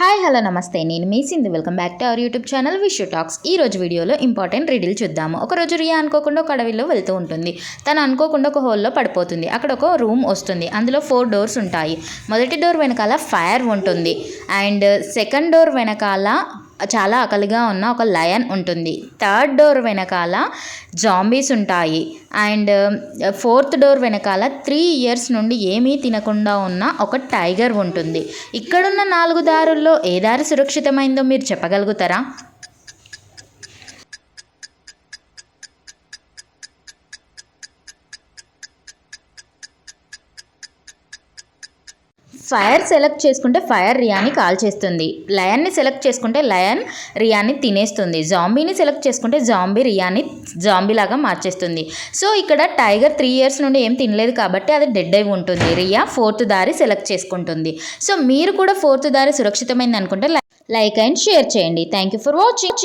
Hi hello నమస్తే. నేను మీ Sindhu. Welcome back to our YouTube channel wish talks. ఈ రోజు వీడియోలో ఇంపార్టెంట్ రీడిల్ చూద్దాము. ఒక రోజు రియా అనుకోకుండా ఒక అడవిలో వెళ్తూ ఉంటుంది. తను అనుకోకుండా ఒక హోల్లో పడిపోతుంది. అక్కడ ఒక రూమ్ వస్తుంది. అందులో ఫోర్ డోర్స్ ఉంటాయి. మొదటి డోర్ వెనకాల ఫైర్ ఉంటుంది. అండ్ సెకండ్ డోర్ వెనకాల చాలా ఆకలిగా ఉన్న ఒక లయన్ ఉంటుంది. థర్డ్ డోర్ వెనకాల జాంబీస్ ఉంటాయి. అండ్ ఫోర్త్ డోర్ వెనకాల త్రీ ఇయర్స్ నుండి ఏమీ తినకుండా ఉన్న ఒక టైగర్ ఉంటుంది. ఇక్కడున్న నాలుగు దారుల్లో ఏ దారి సురక్షితమైందో మీరు చెప్పగలుగుతారా? ఫైర్ సెలెక్ట్ చేసుకుంటే ఫైర్ రియాని కాల్ చేస్తుంది. లయన్ని సెలెక్ట్ చేసుకుంటే లయన్ రియాని తినేస్తుంది. జాంబీని సెలెక్ట్ చేసుకుంటే జాంబీ రియాని జాంబీలాగా మార్చేస్తుంది. సో ఇక్కడ టైగర్ త్రీ ఇయర్స్ నుండి ఏం తినలేదు కాబట్టి అది డెడ్ అయి ఉంటుంది. రియా ఫోర్త్ దారి సెలెక్ట్ చేసుకుంటుంది. సో మీరు కూడా ఫోర్త్ దారి సురక్షితమైంది అనుకుంటే లైక్ అండ్ షేర్ చేయండి. Thank you for watching.